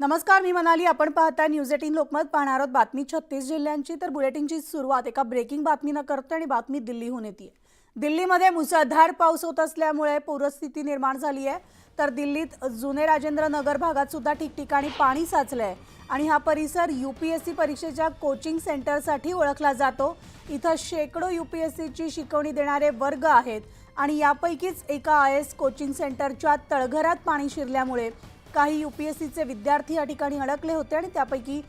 नमस्कार मी मनाली. आपण पाहता न्यूज एटीन लोकमत. पाहणार आहोत बातमी छत्तीस जिल्ह्यांची. तर बुलेटिनची सुरुवात एका ब्रेकिंग बातमीनं करते आणि बातमी दिल्लीहून येते. दिल्लीमध्ये मुसळधार पाऊस होत असल्यामुळे पूरस्थिती निर्माण झाली आहे. तर दिल्लीत जुने राजेंद्र नगर भागात सुद्धा ठिकठिकाणी पाणी साचलं आहे आणि हा परिसर यू पी एस सी परीक्षेच्या कोचिंग सेंटरसाठी ओळखला जातो. इथं शेकडो यू पी एस सीची शिकवणी देणारे वर्ग आहेत. आणि यापैकीच एका आय एस कोचिंग सेंटरच्या तळघरात पाणी शिरल्यामुळे काही यू पी एस सीचे विद्यार्थी या ठिकाणी अडकले होते आणि त्यापैकी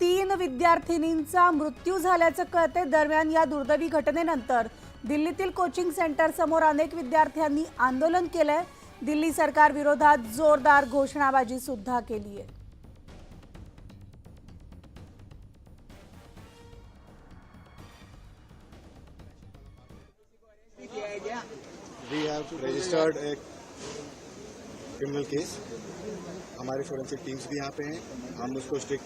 तीन विद्यार्थिनींचा मृत्यू झाल्याचं कळते. दरम्यान या दुर्दैवी घटनेनंतर दिल्लीतील कोचिंग सेंटर समोर अनेक विद्यार्थ्यांनी आंदोलन केलंय. दिल्ली सरकार विरोधात जोरदार घोषणाबाजी सुद्धा केली आहे we have registered a criminal case. हमारे फोरेंसिक टीम्स भी यहाँ पे हैं। हम उसको स्ट्रिक्ट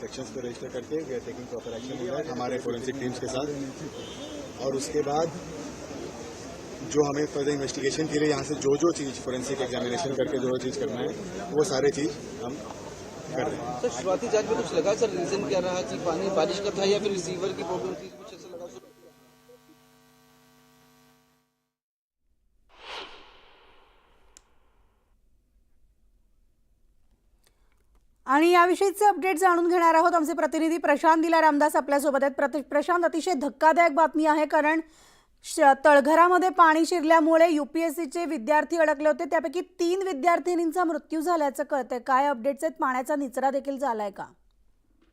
सेक्शंस पे रजिस्टर करके we are taking proper action हमारे फोरेंसिक टीम्स के साथ। और उसके बाद जो हमें फर्दर इन्वेस्टिगेशन के लिए यहाँ से जो जो चीज़ फोरेंसिक एग्जामिनेशन करके जो जो चीज़ करना है, वो सारे चीज़ हम कर रहे हैं। सर, शुरुआती जाँच में कुछ लगा सर? रीजन क्या रहा? कि पानी बारिश का था या फिर रिसीवर की प्रॉब्लम थी? कुछ ऐसा लगा आणि याविषयीचे अपडेट जाणून घेणार आहोत. आमचे प्रतिनिधी प्रशांत दिला रामदास आपल्यासोबत आहेत. प्रति प्रशांत अतिशय धक्कादायक बातमी आहे कारण तळघरामध्ये पाणी शिरल्यामुळे युपीएससीचे विद्यार्थी अडकले होते. त्यापैकी तीन विद्यार्थिनींचा मृत्यू झाल्याचं कळतंय. काय अपडेट्स आहेत? पाण्याचा निचरा देखील झालाय का?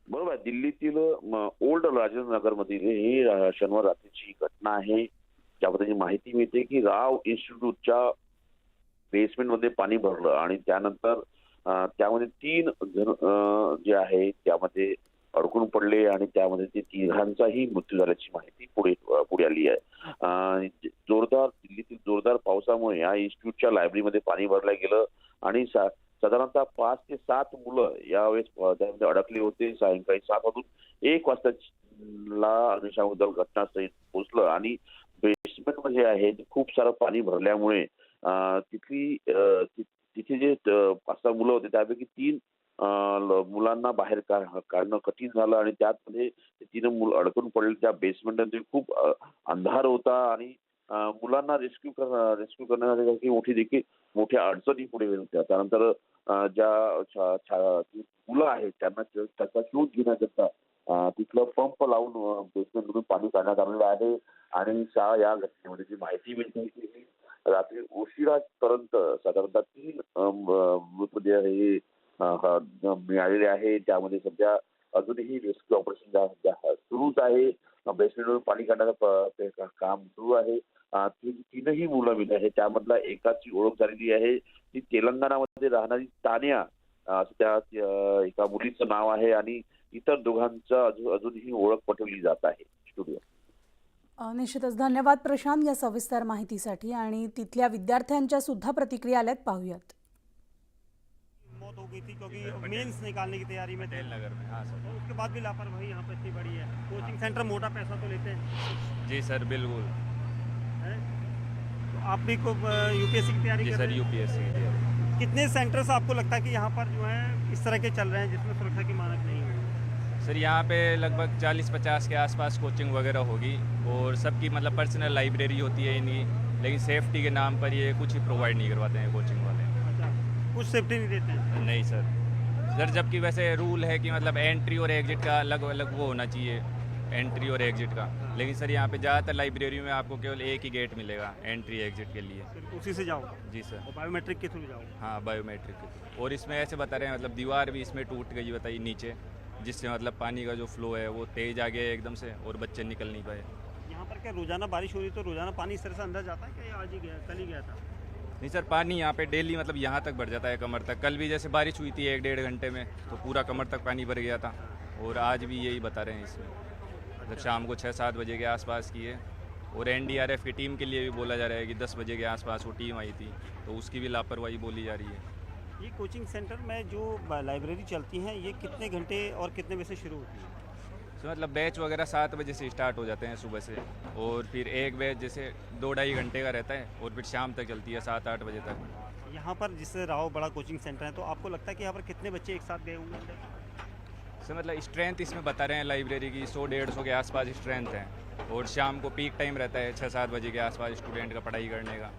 बरोबर. दिल्लीतील ओल्ड राजेंद्र नगर मधील ही शनिवार रात्रीची घटना आहे. ज्यामध्ये माहिती मिळते की राव इन्स्टिट्यूटच्या बेसमेंटमध्ये पाणी भरलं आणि त्यानंतर त्यामध्ये तीन जण जे आहे त्यामध्ये अडकून पडले आणि त्यामध्ये ते तिघांचाही मृत्यू झाल्याची माहिती पुढे पुढे आली आहे. जोरदार दिल्लीतील जोरदार पावसामुळे या इन्स्टिट्यूटच्या लायब्ररीमध्ये पाणी भरलं गेलं आणि सा- साधारणतः पाच ते सात मुलं यावेळेस त्यामध्ये अडकली होते. सायंकाळी सात वाजून एक वाजता ला अग्निशामक दल घटनास्थळी पोहोचलं आणि बेसमेंट जे आहे खूप सारं पाणी भरल्यामुळे तिथली तिथे जे पाच सहा मुलं होते त्यापैकी तीन मुलांना बाहेर का- काढणं कठीण झालं आणि त्यातमध्ये तिनं मुलं अडकून पडले. त्या बेसमेंटमध्ये खूप अंधार होता आणि मुलांना रेस्क्यू रेस्क्यू करण्यासाठी मोठी देखील मोठ्या अडचणी पुढे होत्या. त्यानंतर ज्या छा- मुलं आहेत त्यांना त्याचा शोध घेण्याकरता तिथलं पंप लावून बेसमेंटमधून पाणी काढण्यात आलेलं आहे. आणि शाळा या घटनेमध्ये जी माहिती मिळते रात्री उशिरापर्यंत साधारणतः तीन मृतदेह म्हणजे हे मिळालेले आहे. त्यामध्ये सध्या अजूनही रेस्क्यू ऑपरेशन ज्या- सुरूच आहे. बेसमेंटवरून पाणी काढण्याचं प- ते काम सुरू आहे. ती तीनही मुलं मिळत आहे त्यामधला एकाची ओळख झालेली आहे. ती तेलंगणामध्ये राहणारी तान्या असं त्या एका मुलीचं नाव आहे आणि इतर दोघांचं अजून अजूनही ओळख पटवली जात आहे. स्टुडिओ. निश्चितच. धन्यवाद प्रशांत या सविस्तर माहितीसाठी आणि तिथल्या विद्यार्थ्यांच्या सुद्धा प्रतिक्रिया आल्यात पाहूयात. मौत हो गई थी क्योंकि मेंस निकालने की तैयारी में थे। नगर में हाँ सर। और उसके बाद भी लापरवाही यहाँ पर इतनी बड़ी है। कोचिंग सेंटर मोटा पैसा तो लेते हैं। जी सर बिल्कुल। हैं? तो आप भी को यूपीएससी की तैयारी सर रहे हैं? यूपीएससी की तैयारी। कितने सेंटर्स आपको लगता है कि यहाँ पर जो है इस तरह के चल रहे हैं जिसमें सुरक्षा की मानक नहीं है? सर यहाँ पे लगभग 40-50 के आसपास कोचिंग वगैरह होगी और सबकी मतलब पर्सनल लाइब्रेरी होती है इनकी लेकिन सेफ्टी के नाम पर ये कुछ ही प्रोवाइड नहीं करवाते हैं कोचिंग वाले। अच्छा कुछ सेफ्टी नहीं देते हैं? नहीं सर। सर जबकि वैसे रूल है कि मतलब एंट्री और एग्जिट का अलग अलग वो होना चाहिए एंट्री और एग्जिट का। लेकिन सर यहाँ पे ज़्यादातर लाइब्रेरी में आपको केवल एक ही गेट मिलेगा एंट्री एग्जिट के लिए। उसी से जाओ? जी सर। बायोमेट्रिक के थ्रू जाओ? हाँ बायोमेट्रिक के थ्रू। और इसमें ऐसे बता रहे हैं मतलब दीवार भी इसमें टूट गई बताइए नीचे। जिससे मतलब पानी का जो फ्लो है वो तेज आ गया एकदम से और बच्चे निकल नहीं पाए। यहाँ पर क्या रोज़ाना बारिश हो रही तो रोज़ाना पानी इस तरह से अंदर जाता है क्या आज ही गया कल ही गया था? नहीं सर पानी यहाँ पे डेली मतलब यहाँ तक बढ़ जाता है कमर तक। कल भी जैसे बारिश हुई थी एक डेढ़ घंटे में तो पूरा कमर तक पानी भर गया था। और आज भी यही बता रहे हैं इसमें। मतलब शाम को छः सात बजे के आसपास की है। और एनडीआरएफ की टीम के लिए भी बोला जा रहा है कि दस बजे के आसपास वो टीम आई थी तो उसकी भी लापरवाही बोली जा रही है। ये कोचिंग सेंटर में जो लाइब्रेरी चलती हैं ये कितने घंटे और कितने बजे से शुरू होती है? तो मतलब बैच वगैरह सात बजे से स्टार्ट हो जाते हैं सुबह से और फिर एक बैच जैसे दो ढाई घंटे का रहता है और फिर शाम तक चलती है सात आठ बजे तक। यहाँ पर जिस राव बड़ा कोचिंग सेंटर है तो आपको लगता है कि यहाँ पर कितने बच्चे एक साथ गए होंगे? सर मतलब स्ट्रेंथ इसमें बता रहे हैं लाइब्रेरी की सौ डेढ़ सौ के आसपास स्ट्रेंथ है और शाम को पीक टाइम रहता है छः सात बजे के आसपास स्टूडेंट का पढ़ाई करने का।